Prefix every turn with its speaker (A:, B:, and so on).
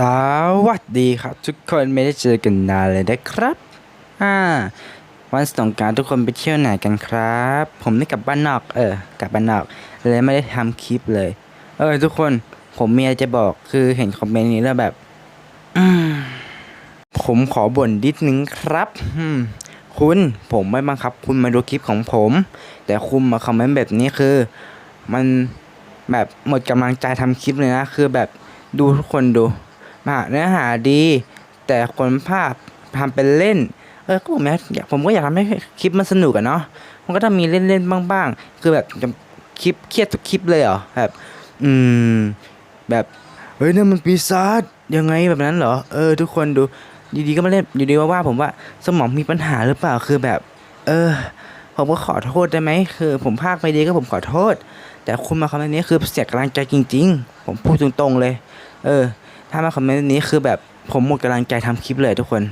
A: สวัสดีครับ ทุกคนไม่ได้เจอกันนานเลยนะครับอ่าวันสงกรารทุกคนไปเที่ยวไหนกันครับ ผมได้กลับบ้านนอก เออกลับบ้านนอกเลยไม่ได้ทำคลิปเลย เออ ทุกคนผมมีอะไรจะบอกคือเห็นคอมเมนต์นี้แล้วแบบอผมขอบ่นนิดนึงครับคุณผมไม่บังคับ คุณมาดูคลิปของผม แต่คุณมาคอมเมนต์แบบนี้คือ มันแบบหมดกำลังใจทำคลิปเลยนะ คือแบบดูทุกคนดู มาเนื้อหาดี แต่คนภาพทำเป็นเล่น เออก็ผมอยากผมก็อยากทำให้คลิปมันสนุกอะเนาะมันก็ต้องมีเล่นๆบ้างๆ คือแบบคลิปเครียดทุกคลิปเลยเหรอแบบอืมแบบเฮ้ยนั่นมันปีศาจยังไงแบบนั้นเหรอเออ ทุกคนดูอยู่ดีก็มาเล่นอยู่ดีว่าว่าผมว่าสมองมีปัญหาหรือเปล่าคือแบบ เออ ผมก็ขอโทษได้ไหมคือ ผมพากไปดีก็ผมขอโทษ แต่คุณมาคอมเมนต์นี้คือเสียกำลังใจจริง ๆ ผมพูดตรงๆเลย เออ ถ้ามาคอมเมนต์นี้คือแบบผมหมดกำลังใจทำคลิปเลยทุกคน